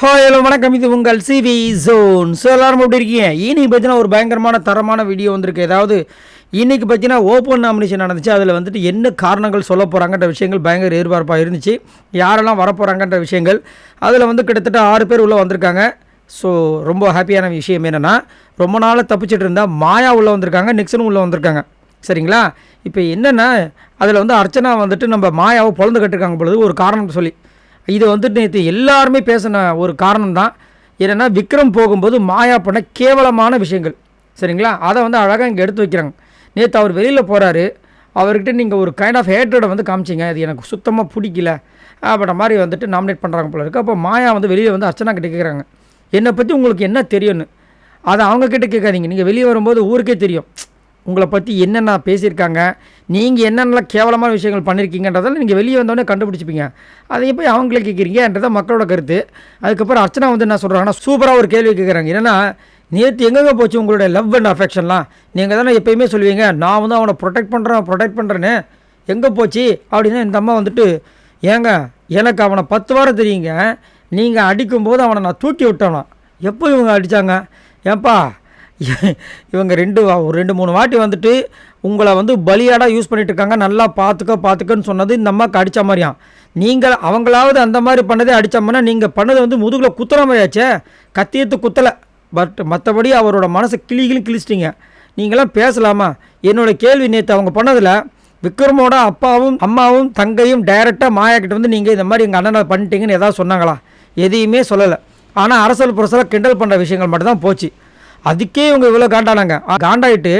Hi hello வணக்கம். இது உங்கள் சிவி ஜோன் ஸோ எல்லாரும் எப்படி இருக்கீங்க? இன்னைக்கு பார்த்தீங்கன்னா ஒரு பயங்கரமான தரமான வீடியோ வந்திருக்கு. ஏதாவது இன்னைக்கு பார்த்தீங்கன்னா ஓப்பன் நாமினேஷன் நடந்துச்சு. அதில் வந்துட்டு என்ன காரணங்கள் சொல்ல போகிறாங்கன்ற விஷயங்கள் பயங்கர எதிர்பார்ப்பாக இருந்துச்சு. யாரெல்லாம் வரப்போகிறாங்கன்ற விஷயங்கள். அதில் வந்து கிட்டத்தட்ட ஆறு பேர் உள்ளே வந்திருக்காங்க. ஸோ ரொம்ப ஹாப்பியான விஷயம் என்னென்னா ரொம்ப நாளாக தப்பிச்சிட்டு இருந்தால் மாயா உள்ளே வந்திருக்காங்க நிக்சனும் உள்ளே வந்திருக்காங்க. சரிங்களா? இப்போ என்னென்னா அதில் வந்து அர்ச்சனா வந்துட்டு நம்ம மாயாவை பிறந்து கட்டிருக்காங்க பொழுது ஒரு காரணம் சொல்லி. இது வந்துட்டு நேற்று எல்லாருமே பேசின ஒரு காரணம் தான் என்னென்னா விக்ரம் போகும்போது மாயா பண்ண கேவலமான விஷயங்கள். சரிங்களா? அதை வந்து அழகாக இங்கே எடுத்து வைக்கிறாங்க. நேற்று அவர் வெளியில் போகிறாரு அவர்கிட்ட நீங்கள் ஒரு கைண்ட் ஆஃப் ஹேட்ரடை வந்து காமிச்சிங்க. அது எனக்கு சுத்தமாக பிடிக்கல அப்படின்ற மாதிரி வந்துட்டு நாமினேட் பண்ணுறாங்க போல இருக்குது அப்போ மாயா வந்து வெளியே வந்து அர்ச்சனா கிட்ட கேட்குறாங்க என்னை பற்றி உங்களுக்கு என்ன தெரியும்னு? அதை அவங்கக்கிட்ட கேட்காதீங்க. நீங்கள் வெளியே வரும்போது ஊருக்கே தெரியும். உங்களை பற்றி என்னென்ன பேசியிருக்காங்க நீங்கள் என்னென்னலாம் கேவலமான விஷயங்கள் பண்ணியிருக்கீங்கன்றதால நீங்கள் வெளியே வந்தோடனே கண்டுபிடிச்சிப்பீங்க. அதை போய் அவங்களே கேட்குறீங்கன்றதான் மக்களோட கருத்து. அதுக்கப்புறம் அர்ச்சனா வந்து என்ன சொல்கிறாங்கன்னா சூப்பராக ஒரு கேள்வி கேட்குறாங்க. என்னென்னா நேற்று எங்கெங்கே போச்சு உங்களுடைய லவ் அண்ட் அஃபெக்ஷன்லாம் நீங்கள் தானே எப்பயுமே சொல்லுவீங்க நான் வந்து அவனை ப்ரொடெக்ட் பண்ணுறேன் ப்ரொடெக்ட் பண்ணுறேன்னு எங்கே போச்சு? அப்படின்னா இந்த அம்மா வந்துட்டு ஏங்க எனக்கு அவனை பத்து வாரம் தெரியுங்க. நீங்கள் அடிக்கும்போது அவனை நான் தூக்கி விட்டவனா எப்போ இவங்க அடித்தாங்க ஏப்பா இவங்க ரெண்டு வா- ஒரு ரெண்டு மூணு வாட்டி வந்துட்டு உங்களை வந்து பலியாடாக யூஸ் பண்ணிட்டு இருக்காங்க. நல்லா பார்த்துக்க பார்த்துக்கன்னு சொன்னது இந்த அம்மாவுக்கு அடித்த மாதிரியாம். நீங்கள் அவங்களாவது அந்த மாதிரி பண்ணதே அடித்தோம்னா நீங்கள் பண்ணது வந்து முதுகில் குத்துற மாதிரியாச்சே கத்தியத்து குத்தலை. பட் மற்றபடி அவரோட மனசை கிளி கிழிச்சிட்டிங்க. நீங்களாம் பேசலாமா? என்னோட கேள்வி நேற்று அவங்க பண்ணதில் விக்ரமோட அப்பாவும் அம்மாவும் தங்கையும் டைரெக்டாக மாயாக்கிட்ட வந்து நீங்கள் இந்த மாதிரி எங்கள் அண்ணனை பண்ணிட்டீங்கன்னு எதாவது சொன்னாங்களா? எதையுமே சொல்லலை. ஆனால் அரசல் புரசலாக கிண்டல் பண்ணுற விஷயங்கள் மட்டும்தான் போச்சு. அதுக்கே இவங்க இவ்வளோ காண்டானாங்க. காண்டாயிட்டு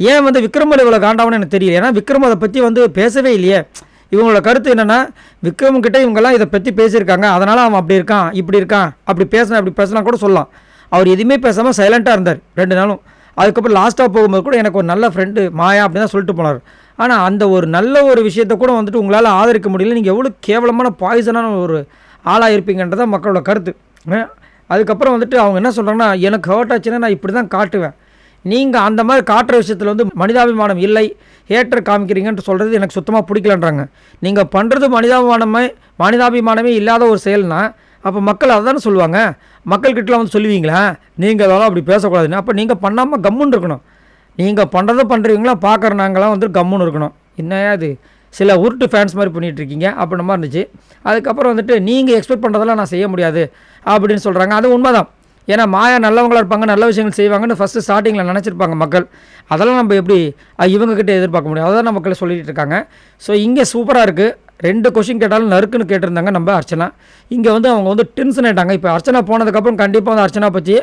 ஏன் வந்து விக்ரமில் இவ்வளோ காண்டாவன்னு எனக்கு தெரியல. ஏன்னா விக்ரம் அதை பற்றி வந்து பேசவே இல்லையே. இவங்களோட கருத்து என்னென்னா விக்ரம்கிட்ட இவங்கெல்லாம் இதை பற்றி பேசியிருக்காங்க. அதனால் அவன் அப்படி இருக்கான் இப்படி இருக்கான் அப்படி பேசினா அப்படி பேசினா கூட சொல்லலாம். அவர் எதுவுமே பேசாமல் சைலண்ட்டாக இருந்தார் ரெண்டு நாளும். அதுக்கப்புறம் லாஸ்ட்டாக போகும்போது கூட எனக்கு ஒரு நல்ல ஃப்ரெண்டு மாயா அப்படின்னு தான் சொல்லிட்டு போனார். ஆனால் அந்த ஒரு நல்ல ஒரு விஷயத்தை கூட வந்துட்டு உங்களால் ஆதரிக்க முடியல. நீங்கள் எவ்வளோ கேவலமான பாய்சனான ஒரு ஆளாக இருப்பீங்கன்றதான் மக்களோட கருத்து. அதுக்கப்புறம் வந்துட்டு அவங்க என்ன சொல்கிறாங்கன்னா எனக்கு ஹர்ட் ஆச்சுன்னா நான் இப்படி தான் காட்டுவேன். நீங்கள் அந்த மாதிரி காட்டுற விஷயத்தில் வந்து மனிதாபிமானம் இல்லை. ஹேட்டர் காமிக்கிறீங்கன்ட்டு சொல்கிறது எனக்கு சுத்தமாக பிடிக்கலன்றாங்க. நீங்கள் பண்ணுறது மனிதாபிமானமே மனிதாபிமானமே இல்லாத ஒரு செயல்னா அப்போ மக்கள் அதை தானே சொல்லுவாங்க? மக்கள்கிட்டலாம் வந்து சொல்லுவீங்களா? நீங்கள் அதெல்லாம் அப்படி பேசக்கூடாதுன்னு. அப்போ நீங்கள் பண்ணாமல் கம்முன்னு இருக்கணும். நீங்கள் பண்ணுறதை பண்ணுறீங்களா பார்க்குற நாங்களாம் வந்து கம்முன்னு இருக்கணும். என்னையா இது? சில உருட்டு ஃபேன்ஸ் மாதிரி பண்ணிகிட்ருக்கீங்க இருக்கீங்க அப்படின்ற மாதிரி இருந்துச்சு. அதுக்கப்புறம் வந்துட்டு நீங்கள் எக்ஸ்பெக்ட் பண்ணுறதெல்லாம் நான் செய்ய முடியாது அப்படின்னு சொல்கிறாங்க அது உண்மைதான். ஏன்னா மாயா நல்லவங்களா இருப்பாங்க நல்ல விஷயங்கள் செய்வாங்கன்னு ஃபஸ்ட்டு ஸ்டார்டிங்கில் நினச்சிருப்பாங்க மக்கள். அதெல்லாம் நம்ம எப்படி இவங்கக்கிட்ட எதிர்பார்க்க முடியும். அதை தான் மக்களை சொல்லிகிட்டு இருக்காங்க. ஸோ இங்கே சூப்பராக இருக்குது ரெண்டு கொஷின் கேட்டாலும் நறுக்குன்னு கேட்டிருந்தாங்க நம்ம அர்ச்சனா. இங்கே வந்து அவங்க வந்து டென்ஷன் ஆகிட்டாங்க இப்போ அர்ச்சனா போனதுக்கப்புறம் கண்டிப்பாக வந்து அர்ச்சனா பற்றி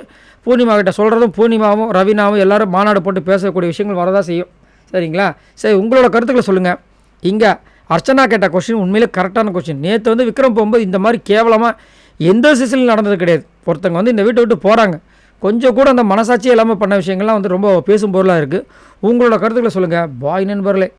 பூர்ணிமா கிட்ட சொல்கிறதும் பூர்ணிமாவும் ரவினாவும் எல்லோரும் மாநாடு போட்டு பேசக்கூடிய விஷயங்கள் வரதான் செய்யும். சரிங்களா? சரி உங்களோட கருத்துக்களை சொல்லுங்கள் இங்கே அர்ச்சனா கேட்ட கொஷின் உண்மையிலே கரெக்டான கொஷின் நேற்று வந்து விக்ரம் போகும்போது இந்த மாதிரி கேவலமாக எந்த சீசனில் நடந்தது கிடையாது. ஒருத்தங்க வந்து இந்த வீட்டை விட்டு போகிறாங்க கொஞ்சம் கூட அந்த மனசாட்சியே இல்லாமல் பண்ண விஷயங்கள்லாம் வந்து ரொம்ப பேசும் பொருளாக இருக்குது உங்களோட கருத்துக்களை சொல்லுங்கள் பாய் நண்பர்களே.